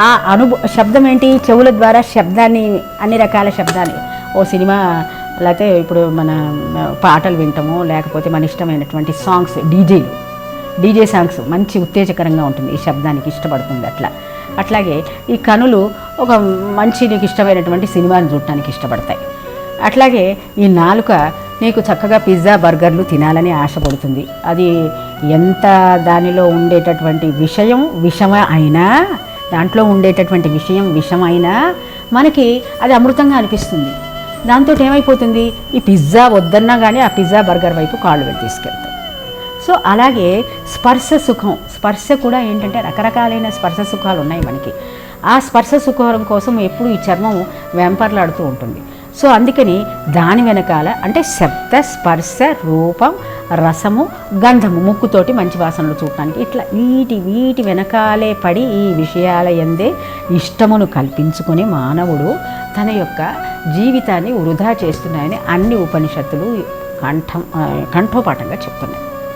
ఆ అనుభవ శబ్దం ఏంటి చెవుల ద్వారా శబ్దాన్ని అన్ని రకాల శబ్దాన్ని ఓ సినిమా లేకపోతే ఇప్పుడు మన పాటలు వింటాము లేకపోతే మన ఇష్టమైనటువంటి సాంగ్స్ డీజేలు. డీజే సాంగ్స్ మంచి ఉత్తేజకరంగా ఉంటుంది. ఈ శబ్దానికి ఇష్టపడుతుంది అట్లా. అట్లాగే ఈ కనులు ఒక మంచి నీకు ఇష్టమైనటువంటి సినిమాని చూడటానికి ఇష్టపడతాయి. అట్లాగే ఈ నాలుక నీకు చక్కగా పిజ్జా బర్గర్లు తినాలని ఆశపడుతుంది అది ఎంత దానిలో ఉండేటటువంటి విషయం విషమ అయినా దాంట్లో ఉండేటటువంటి విషయం విషమైనా మనకి అది అమృతంగా అనిపిస్తుంది. దాంతో ఏమైపోతుంది ఈ పిజ్జా వద్దన్నా కానీ ఆ పిజ్జా బర్గర్ వైపు కాళ్ళు వెళ్ళి తీసుకెళ్తాయి సో అలాగే స్పర్శ సుఖం. స్పర్శ కూడా ఏంటంటే రకరకాలైన స్పర్శ సుఖాలు ఉన్నాయి మనకి. ఆ స్పర్శ సుఖం కోసం ఎప్పుడు ఈ చర్మం వెంపర్లాడుతూ ఉంటుంది. సో అందుకని దాని వెనకాల అంటే శబ్ద స్పర్శ రూపం రసము గంధము ముక్కుతోటి మంచి వాసనలు చూడటానికి ఇట్లా వీటి వీటి వెనకాలే పడి ఈ విషయాల ఎందే ఇష్టమును కల్పించుకుని మానవుడు తన యొక్క జీవితాన్ని వృధా చేస్తున్నాయని అన్ని ఉపనిషత్తులు కంఠం కంఠోపాఠంగా చెప్తున్నాయి.